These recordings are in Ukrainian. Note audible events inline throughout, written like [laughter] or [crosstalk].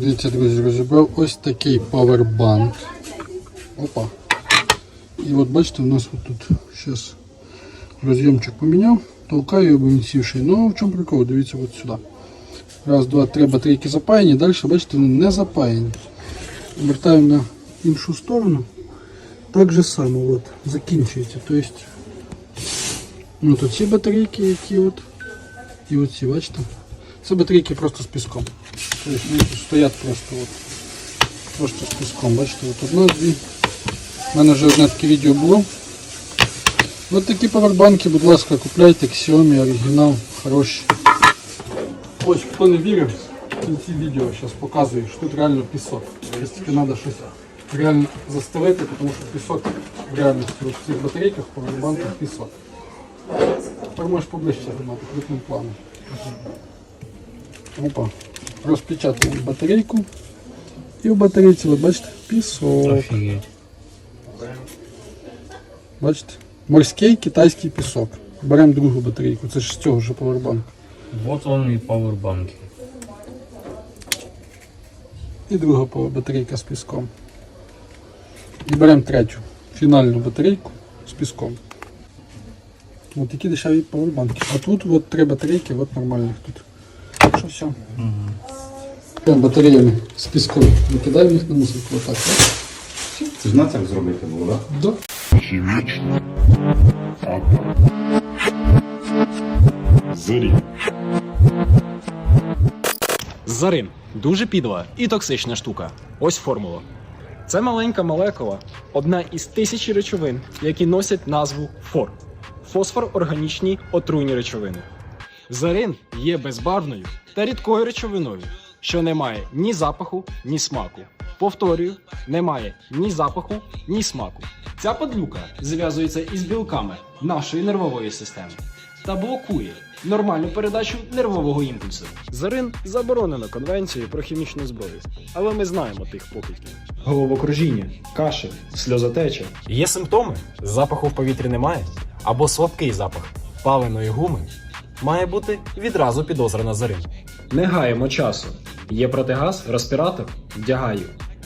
Дивіться, друзі, розібрав ось такий павербанк. Опа. І от бачите, у нас от тут зараз роз'ємчик поміняв, толкаю його, бо він сівший. Ну, а в чому прикол? Дивіться от сюди. Раз, два, три батарейки запаяні, далі, бачите, вони не запаяні. Обертаємо на іншу сторону. Так же само от, закінчується. Тобто, ну, тут ці батарейки, які от, і оці, бачите? Це батарейки просто з піском. Тобто вони тут стоять просто от, просто з піском. Бачите, от одна, дві. У мене вже одне таке відео було. Ось такі павербанки, будь ласка, купляйте Xiaomi, оригінал, хороші. Ось, хто не вірив, в кінці відео зараз показую, що тут реально пісок. Тобто тільки треба щось реально застелити, тому що пісок в реальності от в цих батарейках, в павербанках пісок. Тепер можеш поближче знімати крупним планом. Опа. Розпечатуємо батарейку. І в батарейці, ви бачите, пісок. Офігеть. Бачите? Морський китайський пісок. Беремо другу батарейку, це ж з цього ж павербанку. Вот он і пауербанки. І друга батарейка з піском. І беремо третю, фінальну батарейку з піском. Ось такі дешеві павербанки. А тут от три батарейки, от нормальних тут. Так що все. Угу. Батареями з піском викидаємо їх на мусорку. Отак. так? Це ж на так зробити було, так? Да. Хімічна атака. Зарі. Зарин дуже підла і токсична штука. Ось формула. Це маленька молекула, одна із тисячі речовин, які носять назву фор. Фосфор органічні отруйні речовини. Зарин є безбарвною та рідкою речовиною, що не має ні запаху, ні смаку. Повторюю, не має ні запаху, ні смаку. Ця подлюка зв'язується із білками нашої нервової системи та блокує нормальну передачу нервового імпульсу. Зарин заборонено конвенцією про хімічну зброю, але ми знаємо тих покидьків. Головокружіння, кашель, сльозотеча. Є симптоми: запаху в повітрі немає, або слабкий запах паленої гуми. Має бути відразу підозра на зарин. Не гаємо часу. Є протигаз, респіратор, вдягаю.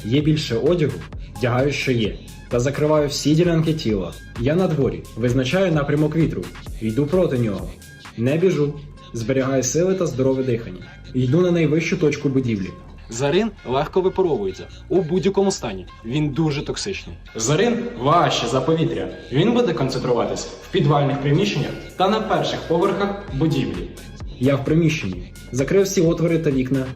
Є більше одягу, вдягаю, що є. Та закриваю всі ділянки тіла. Я на дворі, визначаю напрямок вітру, йду проти нього. Не біжу, зберігаю сили та здорове дихання. Йду на найвищу точку будівлі. Зарин легко випаровується у будь-якому стані. Він дуже токсичний. Зарин важче за повітря. Він буде концентруватись в підвальних приміщеннях та на перших поверхах будівлі. Я в приміщенні. Закрив всі отвори та вікна.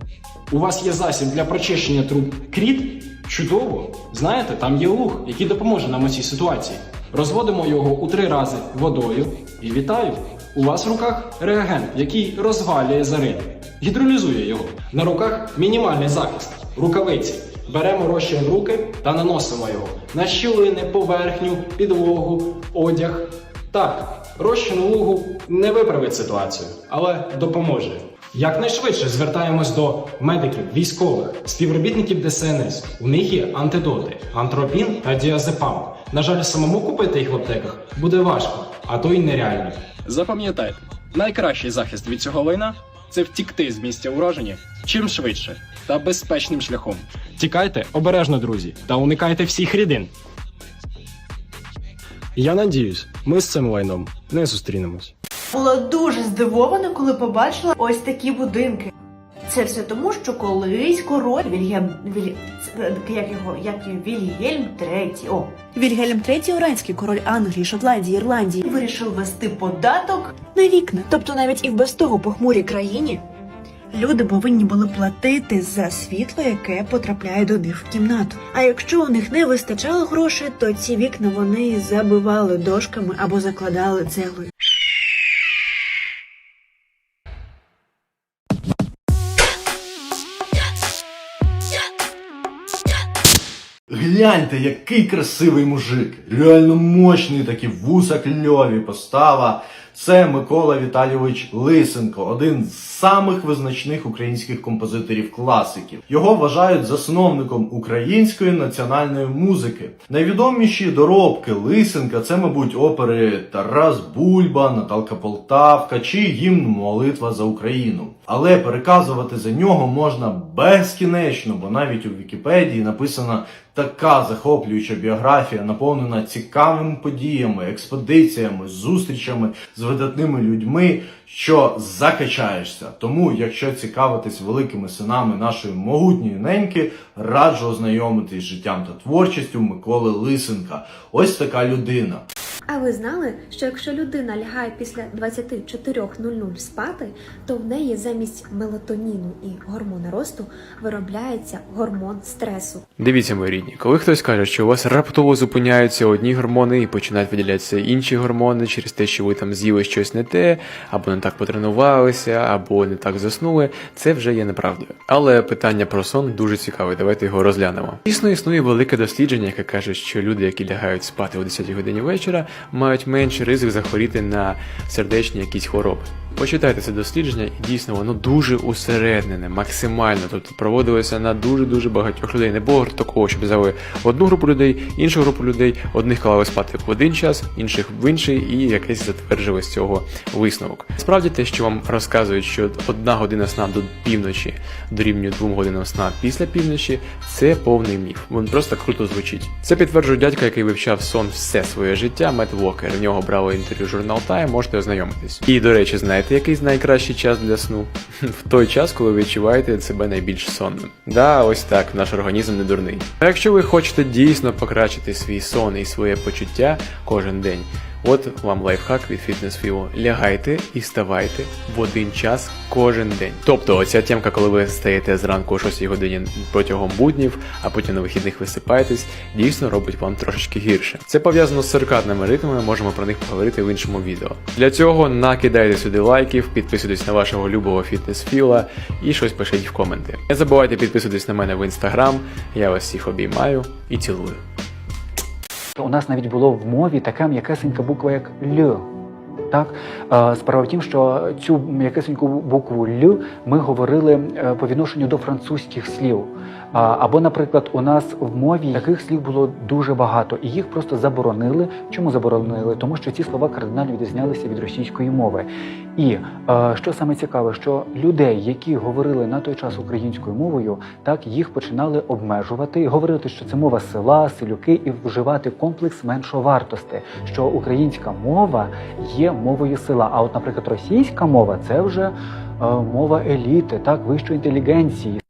У вас є засіб для прочищення труб кріт? Чудово! Знаєте, там є луг, який допоможе нам у цій ситуації. Розводимо його у три рази водою і вітаю! У вас в руках реагент, який розвалює зарин, гідролізує його. На руках мінімальний захист, рукавиці. Беремо розчин в руки та наносимо його на щілини, поверхню, підлогу, одяг. Так, розчин лугу не виправить ситуацію, але допоможе. Якнайшвидше звертаємось до медиків, військових, співробітників ДСНС. У них є антидоти, антропін та діазепам. На жаль, самому купити їх в аптеках буде важко, а то й нереально. Запам'ятайте, найкращий захист від цього лайна це втікти з місця ураження чим швидше та безпечним шляхом. Тікайте обережно, друзі, та уникайте всіх рідин. Я надіюсь, ми з цим лайном не зустрінемось. Була дуже здивована, коли побачила ось такі будинки. Це все тому, що колись король Вільгельм Віль... як його як? Вільгельм III, о Вільгельм III Оранський, король Англії, Шотландії, Ірландії, вирішив вести податок. на вікна. Тобто навіть і в без того похмурій країні люди повинні були платити за світло, яке потрапляє до них в кімнату. А якщо у них не вистачало грошей, то ці вікна вони забивали дошками або закладали цеглою. Гляньте, який красивий мужик. Реально мощний, такі вуса кльові, постава. Це Микола Віталійович Лисенко, один з самих визначних українських композиторів-класиків. Його вважають засновником української національної музики. Найвідоміші доробки Лисенка це, мабуть, опери Тарас Бульба, Наталка Полтавка чи гімн Молитва за Україну. Але переказувати за нього можна безкінечно, бо навіть у Вікіпедії написана така захоплююча біографія, наповнена цікавими подіями, експедиціями, зустрічами з видатними людьми, що закачаєшся. Тому, якщо цікавитись великими синами нашої могутньої неньки, раджу ознайомитись з життям та творчістю Миколи Лисенка. Ось така людина. А ви знали, що якщо людина лягає після 24.00 спати, то в неї замість мелатоніну і гормону росту виробляється гормон стресу. Дивіться, мої рідні, коли хтось каже, що у вас раптово зупиняються одні гормони і починають виділятися інші гормони через те, що ви там з'їли щось не те, або не так потренувалися, або не так заснули, це вже є неправдою. Але питання про сон дуже цікаве, давайте його розглянемо. Дійсно, існує велике дослідження, яке каже, що люди, які лягають спати о 10 годині вечора, мають менший ризик захворіти на сердечні якісь хвороби. Почитайте це дослідження, і дійсно воно дуже усереднене, максимально. Тобто проводилося на дуже дуже багатьох людей. Не було такого, щоб взяли одну групу людей, іншу групу людей, одних клали спати в один час, інших в інший, і якесь затверджили з цього висновок. Справді те, що вам розказують, що одна година сна до півночі дорівнює двом годинам сна після півночі, це повний міф. Він просто круто звучить. Це підтверджує дядька, який вивчав сон все своє життя. Мет Вокер. В нього брало інтерв'ю журнал Time, можете ознайомитись. І до речі, знаєте, який найкращий час для сну? [laughs] В той час, коли ви відчуваєте себе найбільш сонним. Да, ось так, наш організм не дурний. А якщо ви хочете дійсно покращити свій сон і своє почуття кожен день. От вам лайфхак від фітнес-філу. Лягайте і вставайте в один час кожен день. Тобто, оця тємка, коли ви стаєте зранку о 6 годині протягом буднів, а потім на вихідних висипаєтесь, дійсно робить вам трошечки гірше. Це пов'язано з циркадними ритмами, можемо про них поговорити в іншому відео. Для цього накидайте сюди лайків, підписуйтесь на вашого любого фітнес-філа і щось пишіть в коменти. Не забувайте підписуватись на мене в інстаграм. Я вас всіх обіймаю і цілую. У нас навіть було в мові така м'якесенька буква, як Л. Так, Е, справа в тім, що цю м'якесеньку букву Л ми говорили е, по відношенню до французьких слів. Або, наприклад, у нас в мові таких слів було дуже багато, і їх просто заборонили. Чому заборонили? Тому що ці слова кардинально відрізнялися від російської мови. І е, що саме цікаве, що людей, які говорили на той час українською мовою, так їх починали обмежувати, говорити, що це мова села, селюки, і вживати комплекс меншовартості, що українська мова є мовою села. А от, наприклад, російська мова це вже е, мова еліти, так вищої інтелігенції.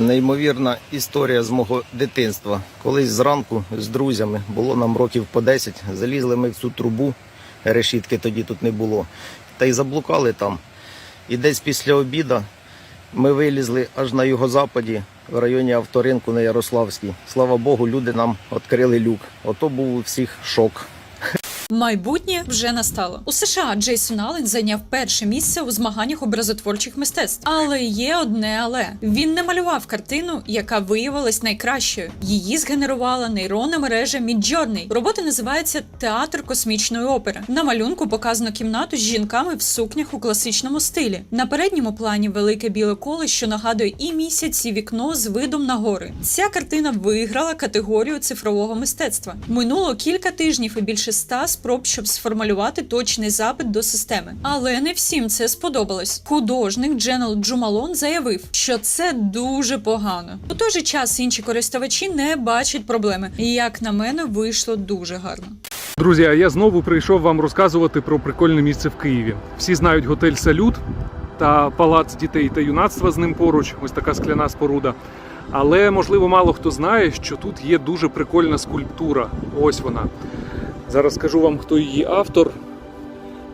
Неймовірна історія з мого дитинства. Колись зранку з друзями було нам років по 10, залізли ми в цю трубу, решітки тоді тут не було, та й заблукали там. І десь після обіда ми вилізли аж на юго-западі, в районі авторинку на Ярославській. Слава Богу, люди нам відкрили люк. Ото був у всіх шок. Майбутнє вже настало. У США Джейсон Аллен зайняв перше місце у змаганнях образотворчих мистецтв. Але є одне але він не малював картину, яка виявилась найкращою. Її згенерувала нейронна мережа Midjourney. Робота називається Театр космічної опери. На малюнку показано кімнату з жінками в сукнях у класичному стилі. На передньому плані велике біле коле, що нагадує і місяць, і вікно з видом на гори. Ця картина виграла категорію цифрового мистецтва. Минуло кілька тижнів і більше ста спроб, щоб сформулювати точний запит до системи. Але не всім це сподобалось. Художник Дженел Джумалон заявив, що це дуже погано. У той же час інші користувачі не бачать проблеми. І як на мене, вийшло дуже гарно. Друзі, а я знову прийшов вам розказувати про прикольне місце в Києві. Всі знають готель Салют та палац дітей та юнацтва з ним поруч, ось така скляна споруда. Але можливо мало хто знає, що тут є дуже прикольна скульптура. Ось вона. Зараз скажу вам, хто її автор.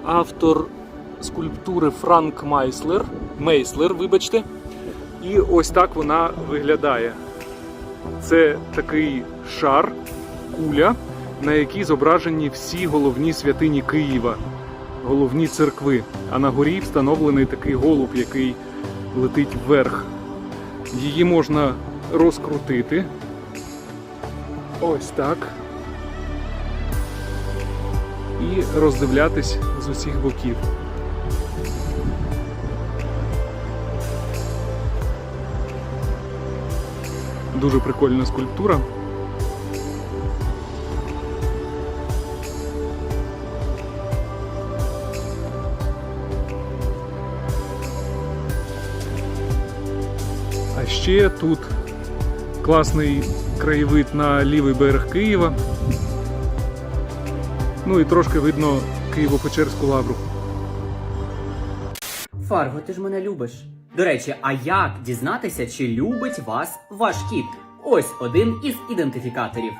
Автор скульптури Франк Майслер. Мейслер, вибачте. І ось так вона виглядає. Це такий шар, куля, на якій зображені всі головні святині Києва, головні церкви. А на горі встановлений такий голуб, який летить вверх. Її можна розкрутити. Ось так. І роздивлятись з усіх боків. Дуже прикольна скульптура. А ще тут класний краєвид на лівий берег Києва. Ну і трошки видно Києво-Печерську лавру. Фарго, ти ж мене любиш. До речі, а як дізнатися, чи любить вас ваш кіт? Ось один із ідентифікаторів.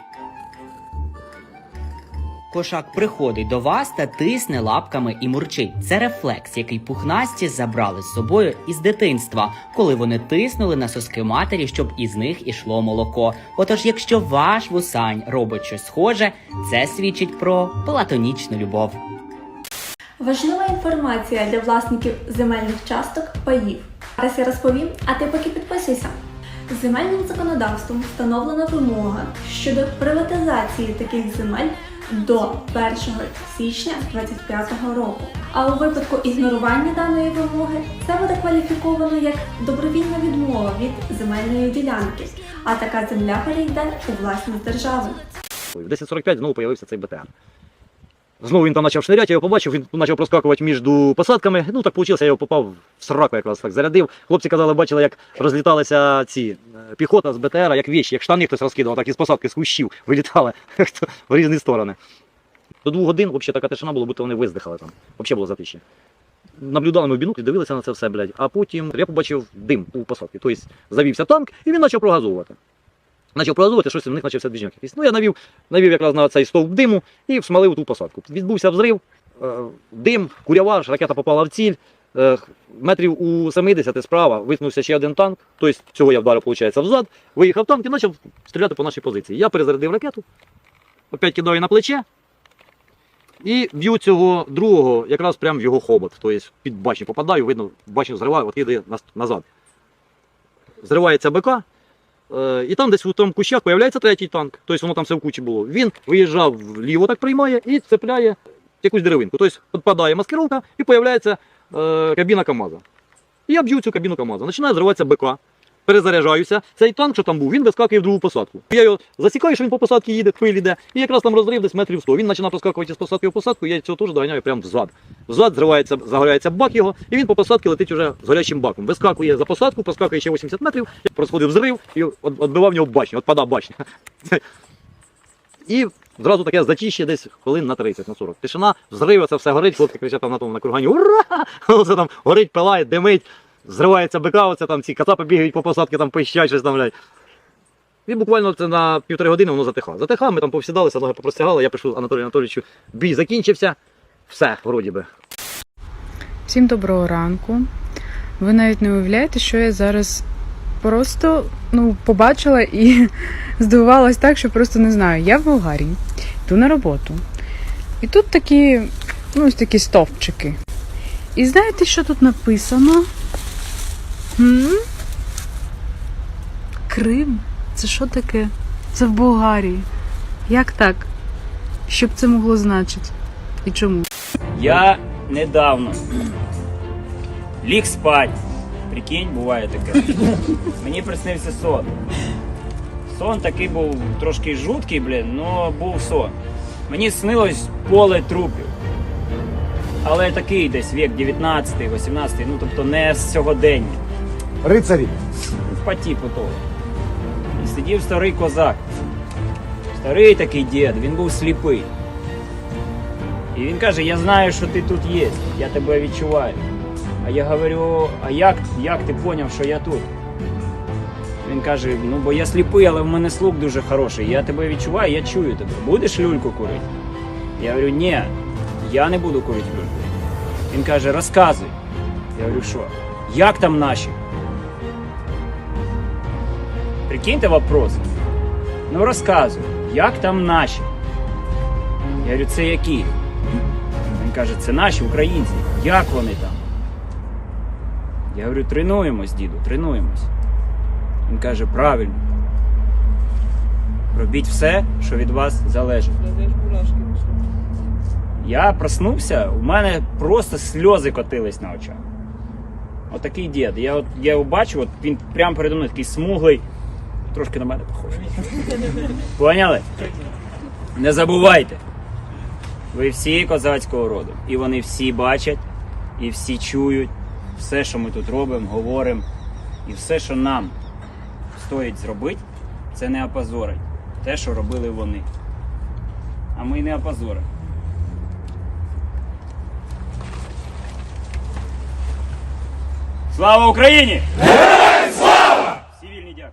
Кошак приходить до вас та тисне лапками і мурчить. Це рефлекс, який пухнасті забрали з собою із дитинства, коли вони тиснули на соски матері, щоб із них ішло молоко. Отож, якщо ваш вусань робить щось схоже, це свідчить про платонічну любов. Важлива інформація для власників земельних часток паїв. Зараз я розповім, а ти поки підписуйся. Земельним законодавством встановлена вимога щодо приватизації таких земель до 1 січня 2025 року. А у випадку ігнорування даної вимоги це буде кваліфіковано як добровільна відмова від земельної ділянки, а така земля перейде у власність держави. В 10.45 знову з'явився цей БТР. Знову він там почав шниряти, я його побачив, він почав проскакувати між посадками. Ну так вийшло, я його попав в сраку якраз так зарядив. Хлопці казали, бачили, як розліталися ці е, піхота з БТР, як вещі, як штани хтось розкидував, так із посадки з кущів [laughs] вилітали [laughs] в різні сторони. До двох годин взагалі така тишина була, будто вони виздихали там. Взагалі було затиші. Наблюдали ми в біноклі, дивилися на це все, блядь. А потім я побачив дим у посадці. Тобто завівся танк і він почав прогазовувати. Почав прогазовувати, щось в них почався двіжняк якийсь. Ну я навів, навів якраз на цей стовп диму і всмалив ту посадку. Відбувся взрив, е, дим, курява, ракета попала в ціль. Е, метрів у 70 справа висунувся ще один танк. Тобто цього я вдарив, виходить, взад. Виїхав танк і почав стріляти по нашій позиції. Я перезарядив ракету, опять кидаю на плече. І б'ю цього другого якраз прямо в його хобот. Тобто під башню попадаю, видно, башню зриваю, от іде назад. Зривається БК, І там десь у тому кущах з'являється третій танк, тобто воно там все в кучі було. Він виїжджав вліво, так приймає і цепляє якусь деревинку. Тобто відпадає маскировка і з'являється е, кабіна КАМАЗа. І я б'ю цю кабіну КАМАЗа. Починає зриватися БК, перезаряджаюся. Цей танк, що там був, він вискакує в другу посадку. Я його засікаю, що він по посадці їде, хвиль іде, і якраз там розрив десь метрів 100. Він починає проскакувати з посадки в посадку, я цього теж доганяю прямо взад. Взад зривається, загоряється бак його, і він по посадці летить уже з горячим баком. Вискакує за посадку, проскакує ще 80 метрів, происходив взрив і відбивав нього башню, відпадав башня. [laughs] І зразу таке затіще десь хвилин на 30, на 40. Тишина, взрив, це все горить, хлопці кричать там на тому на кургані Ура! [laughs] Оце там горить, пилає, димить, зривається бика, оце там ці кацапи бігають по посадці, там пищать, щось там, блядь. І буквально це на півтори години воно затихало. Затихало, ми там повсідалися, ноги попростягали, я пишу Анатолію Анатолійовичу, бій закінчився, все, вроді би. Всім доброго ранку. Ви навіть не уявляєте, що я зараз просто ну, побачила і [laughs] здивувалась так, що просто не знаю. Я в Болгарії, йду на роботу. І тут такі, ну, ось такі стовпчики. І знаєте, що тут написано? Крим? Це що таке? Це в Болгарії. Як так? Що б це могло значити? І чому? Я недавно ліг спать. Прикинь, буває таке. Мені приснився сон. Сон такий був трошки жуткий, блін, але був сон. Мені снилось поле трупів. Але такий десь вік 19, 18, ну тобто не з сьогодення. Рицарі. По типу того. І сидів старий козак. Старий такий дід, він був сліпий. І він каже: Я знаю, що ти тут є, я тебе відчуваю. А я говорю, а як, як ти поняв, що я тут? Він каже: ну бо я сліпий, але в мене слух дуже хороший. Я тебе відчуваю, я чую тебе. Будеш люльку курити? Я говорю, ні, я не буду курити люльку. Він каже, розказуй. Я говорю, що? Як там наші? Прикиньте вопрос. Ну розказуй, як там наші? Я говорю, це які? Він каже, це наші українці. Як вони там? Я говорю, тренуємось, діду, тренуємось. Він каже, правильно. Робіть все, що від вас залежить. Я проснувся, у мене просто сльози котились на очах. Отакий дід. Я от я його бачу, от він прямо передо мною такий смуглий, трошки на мене похожий. Поняли? Не забувайте. Ви всі козацького роду. І вони всі бачать, і всі чують все, що ми тут робимо, говоримо. І все, що нам стоїть зробити, це не опозорить. Те, що робили вони. А ми не опозоримо. Слава Україні! Героям слава! Всі вільні дякую.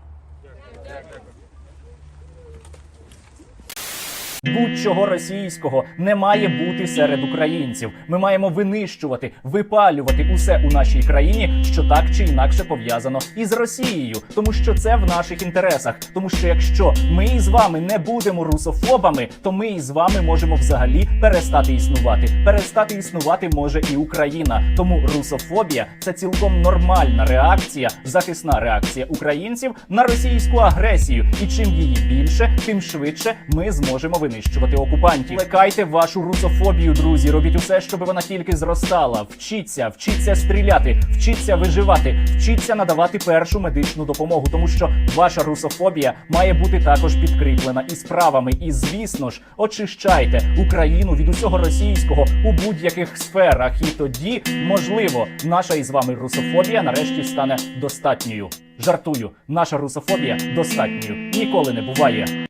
Будь-чого російського не має бути серед українців. Ми маємо винищувати, випалювати усе у нашій країні, що так чи інакше пов'язано із Росією, тому що це в наших інтересах. Тому що якщо ми із вами не будемо русофобами, то ми із вами можемо взагалі перестати існувати. Перестати існувати може і Україна. Тому русофобія це цілком нормальна реакція, захисна реакція українців на російську агресію. І чим її більше, тим швидше ми зможемо винищувати окупантів. Плекайте вашу русофобію, друзі. Робіть усе, щоб вона тільки зростала. Вчіться, вчіться стріляти, вчіться виживати, вчіться надавати першу медичну допомогу, тому що ваша русофобія має бути також підкріплена і справами. І звісно ж, очищайте Україну від усього російського у будь-яких сферах. І тоді, можливо, наша із вами русофобія нарешті стане достатньою. Жартую, наша русофобія достатньою ніколи не буває.